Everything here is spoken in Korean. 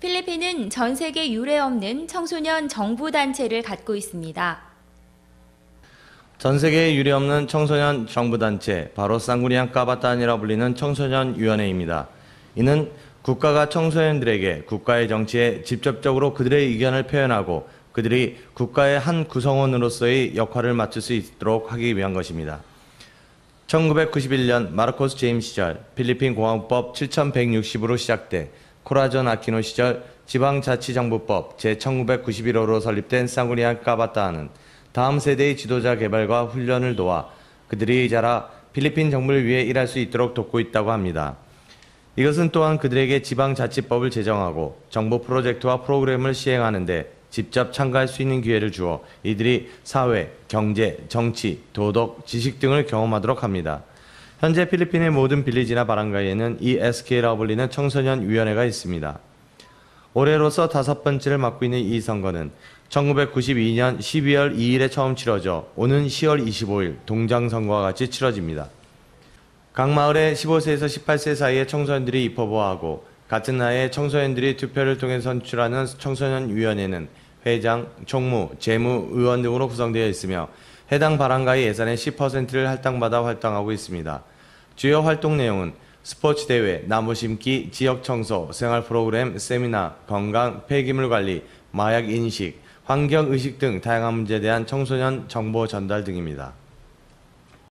필리핀은 전 세계 유례 없는 청소년 정부 단체를 갖고 있습니다. 전 세계에 유례 없는 청소년 정부 단체, 바로 쌍구리안 까바탄이라 불리는 청소년 위원회입니다. 이는 국가가 청소년들에게 국가의 정치에 직접적으로 그들의 의견을 표현하고 그들이 국가의 한 구성원으로서의 역할을 맡을 수 있도록 하기 위한 것입니다. 1991년 마르코스 제임 시절 필리핀 공화국법 7160으로 시작돼 코라존 아키노 시절 지방자치정부법 제1991호로 설립된 쌍구리안 까바타는 다음 세대의 지도자 개발과 훈련을 도와 그들이 자라 필리핀 정부를 위해 일할 수 있도록 돕고 있다고 합니다. 이것은 또한 그들에게 지방자치법을 제정하고 정부 프로젝트와 프로그램을 시행하는 데 직접 참가할 수 있는 기회를 주어 이들이 사회, 경제, 정치, 도덕, 지식 등을 경험하도록 합니다. 현재 필리핀의 모든 빌리지나 바랑가이에는 이 SK라고 불리는 청소년 위원회가 있습니다. 올해로서 다섯 번째를 맡고 있는 이 선거는 1992년 12월 2일에 처음 치러져 오는 10월 25일 동장 선거와 같이 치러집니다. 각 마을에 15세에서 18세 사이의 청소년들이 입법하고 같은 나이에 청소년들이 투표를 통해 선출하는 청소년 위원회는 회장, 총무, 재무, 의원 등으로 구성되어 있으며 해당 바람가의 예산의 10%를 할당받아 활동하고 있습니다. 주요 활동 내용은 스포츠 대회, 나무 심기, 지역 청소, 생활 프로그램, 세미나, 건강, 폐기물 관리, 마약 인식, 환경 의식 등 다양한 문제에 대한 청소년 정보 전달 등입니다.